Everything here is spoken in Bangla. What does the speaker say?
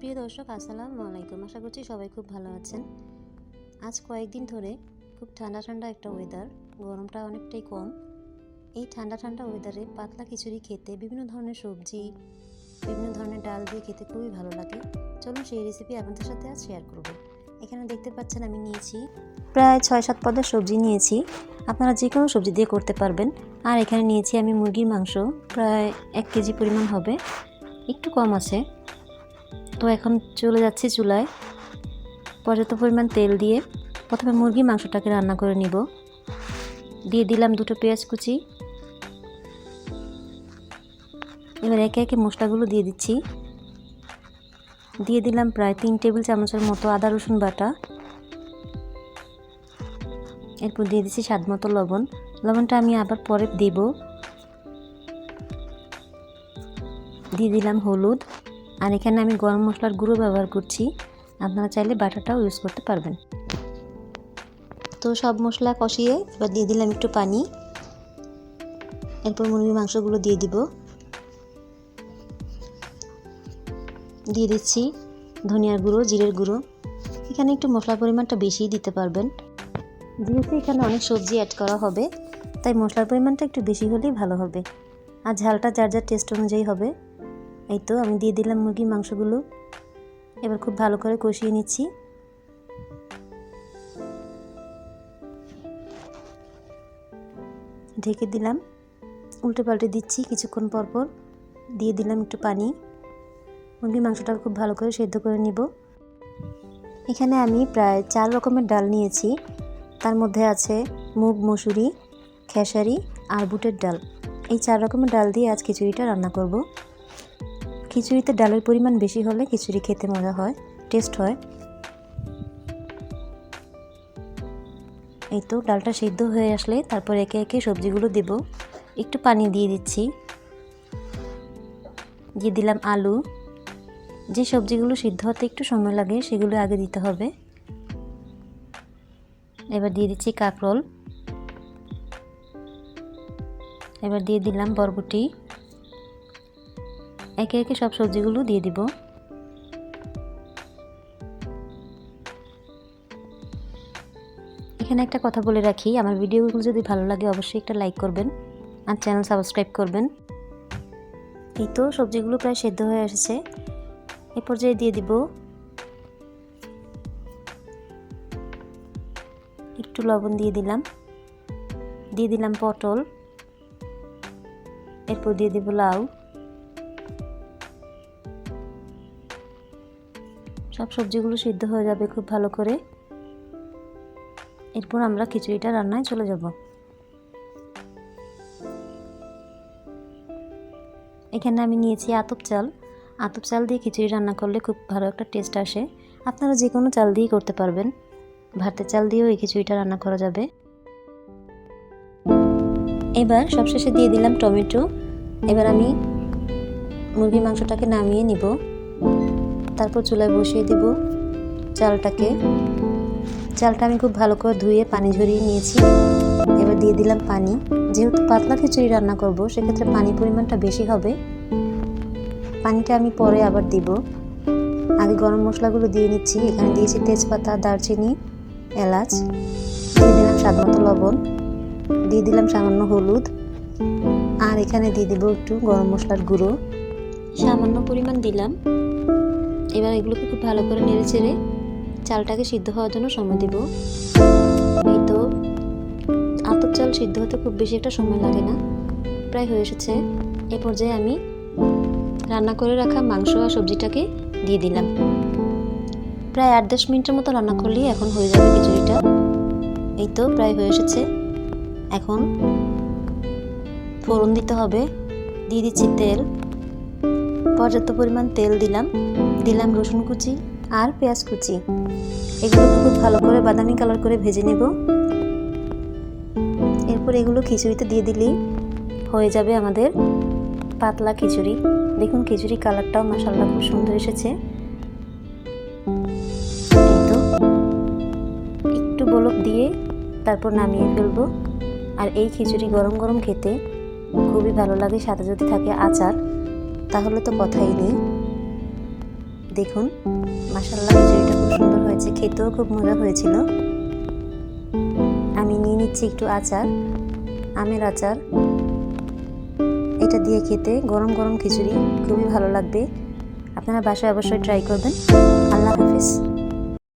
প্রিয় দর্শক, আসসালামু আলাইকুম। আশা করছি সবাই খুব ভালো আছেন। আজ কয়েকদিন ধরে খুব ঠান্ডা ঠান্ডা একটা ওয়েদার গরমটা অনেকটাই কম। এই ঠান্ডা ঠান্ডা ওয়েদারে পাতলা খিচুড়ি খেতে, বিভিন্ন ধরনের সবজি, বিভিন্ন ধরনের ডাল দিয়ে খেতে খুবই ভালো লাগে। চলুন সেই রেসিপি আপনাদের সাথে আজ শেয়ার করব। এখানে দেখতে পাচ্ছেন আমি নিয়েছি প্রায় ছয় সাত পদের সবজি নিয়েছি। আপনারা যে কোনো সবজি দিয়ে করতে পারবেন। আর এখানে নিয়েছি আমি মুরগির মাংস, প্রায় এক কেজি পরিমাণ হবে। একটু কম আছে। তো এখন চলে যাচ্ছি চুলায়। পর্যাপ্ত পরিমাণ তেল দিয়ে প্রথমে মুরগির মাংসটাকে রান্না করে নিব। দিয়ে দিলাম দুটো পেঁয়াজ কুচি। এবার একে একে মশলাগুলো দিয়ে দিচ্ছি। দিয়ে দিলাম প্রায় তিন টেবিল চামচের মতো আদা, রসুন বাটা। এরপর দিয়ে দিচ্ছি স্বাদ মতো লবণ। লবণটা আমি আবার পরে দেব। দিয়ে দিলাম হলুদ। আর এখানে আমি গরম মশলার গুঁড়ো ব্যবহার করছি। আপনারা চাইলে বাটাটাও ইউজ করতে পারবেন। তো সব মশলা কষিয়ে এবার দিয়ে দিলাম একটু পানি। এরপর মুরগির মাংসগুলো দিয়ে দিব। দিয়ে দিচ্ছি ধনিয়ার গুঁড়ো, জিরের গুঁড়ো। এখানে একটু মশলার পরিমাণটা বেশিই দিতে পারবেন। যেহেতু এখানে অনেক সবজি অ্যাড করা হবে, তাই মশলার পরিমাণটা একটু বেশি হলেই ভালো হবে। আর ঝালটা যার যার টেস্ট অনুযায়ী হবে। এই তো, আমি দিয়ে দিলাম মুরগির মাংসগুলো। এবার খুব ভালো করে কষিয়ে নিচ্ছি। ঢেকে দিলাম। উল্টে পাল্টে দিচ্ছি কিছুক্ষণ পর পর। দিয়ে দিলাম একটু পানি। মুরগির মাংসটা খুব ভালো করে সেদ্ধ করে নিব। এখানে আমি প্রায় চার রকমের ডাল নিয়েছি। তার মধ্যে আছে মুগ, মসুরি, খেসারি আর বুটের ডাল। এই চার রকমের ডাল দিয়ে আজ খিচুড়িটা রান্না করব। খিচুড়িতে ডালের পরিমাণ বেশি হলে খিচুড়ি খেতে মজা হয়, টেস্ট হয়। এই তো ডালটা সিদ্ধ হয়ে আসলে তারপর একে একে সবজিগুলো দেব। একটু পানি দিয়ে দিচ্ছি। দিয়ে দিলাম আলু। যে সবজিগুলো সিদ্ধ হতে একটু সময় লাগে সেগুলো আগে দিতে হবে। এবার দিয়ে দিচ্ছি কাঁকরোল। এবার দিয়ে দিলাম বরবটি। একে একে সব সবজিগুলো দিয়ে দিব। এখানে একটা কথা বলে রাখি, আমার ভিডিওগুলো যদি ভালো লাগে অবশ্যই একটা লাইক করবেন আর চ্যানেল সাবস্ক্রাইব করবেন। এই তো সবজিগুলো প্রায় সেদ্ধ হয়ে এসেছে। এ পর্যায়ে দিয়ে দিব একটু লবণ দিয়ে দিলাম। দিয়ে দিলাম পটল। এরপর দিয়ে দিব লাউ। সব সবজিগুলো সিদ্ধ হয়ে যাবে খুব ভালো করে। এরপর আমরা খিচুড়িটা রান্নায় চলে যাব। এখানে আমি নিয়েছি আতপ চাল। আতপ চাল দিয়ে খিচুড়ি রান্না করলে খুব ভালো একটা টেস্ট আসে। আপনারা যে কোনো চাল দিয়েই করতে পারবেন। ভাতের চাল দিয়েও এই খিচুড়িটা রান্না করা যাবে। এবার সবশেষে দিয়ে দিলাম টমেটো। এবার আমি মুরগির মাংসটাকে নামিয়ে নিব। তারপর চুলায় বসিয়ে দিব চালটাকে। চালটা আমি খুব ভালো করে ধুয়ে পানি ঝরিয়ে নিয়েছি। এবার দিয়ে দিলাম পানি। যেহেতু পাতলা খিচুড়ি রান্না করব, সেক্ষেত্রে পানি পরিমাণটা বেশি হবে। পানিটা আমি পরে আবার দিব। আগে গরম মশলাগুলো দিয়ে নিচ্ছি। এখানে দিয়েছি তেজপাতা, দারচিনি, এলাচ, দিয়ে দিলাম স্বাদ মতো লবণ, দিয়ে দিলাম সামান্য হলুদ, আর এখানে দিয়ে দিব একটু গরম মশলার গুঁড়ো। সামান্য পরিমাণ দিলাম। এবার এগুলোকে খুব ভালো করে নেড়ে চেড়ে চালটাকে সিদ্ধ হওয়ার জন্য সময় দিব। এই তো আতপ চাল সিদ্ধ হতে খুব বেশি একটা সময় লাগে না, প্রায় হয়ে এসেছে। এ পর্যায়ে আমি রান্না করে রাখা মাংস আর সবজিটাকে দিয়ে দিলাম। প্রায় আট দশ মিনিটের মতো রান্না করলেই এখন হয়ে যাবে খিচুড়িটা। এই তো প্রায় হয়ে এসেছে। এখন ফোড়ন দিতে হবে। দিয়ে দিচ্ছি তেল। পর্যাপ্ত পরিমাণ তেল দিলাম। দিলাম রসুন কুচি আর পেঁয়াজ কুচি। এগুলো খুব ভালো করে বাদামি কালার করে ভেজে নেব। এরপর এগুলো খিচুড়িতে দিয়ে দিলেই হয়ে যাবে আমাদের পাতলা খিচুড়ি। দেখুন খিচুড়ি কালারটাও মাসাল্লাহ খুব সুন্দর এসেছে। একটু বলক দিয়ে তারপর নামিয়ে ফেলব। আর এই খিচুড়ি গরম গরম খেতে খুবই ভালো লাগে, সাথে যদি থাকে আচার, তাহলে তো কথাই নেই। দেখুন। মাসাল্লাহ খিচুড়িটা খুব সুন্দর হয়েছে, খেতেও খুব মজা হয়েছিল। আমি নিয়ে নিচ্ছি একটু আচার, আমের আচার। এটা দিয়ে খেতে গরম গরম খিচুড়ি, খুবই ভালো লাগবে। আপনারা বাসায় অবশ্যই ট্রাই করবেন। আল্লাহ হাফিজ।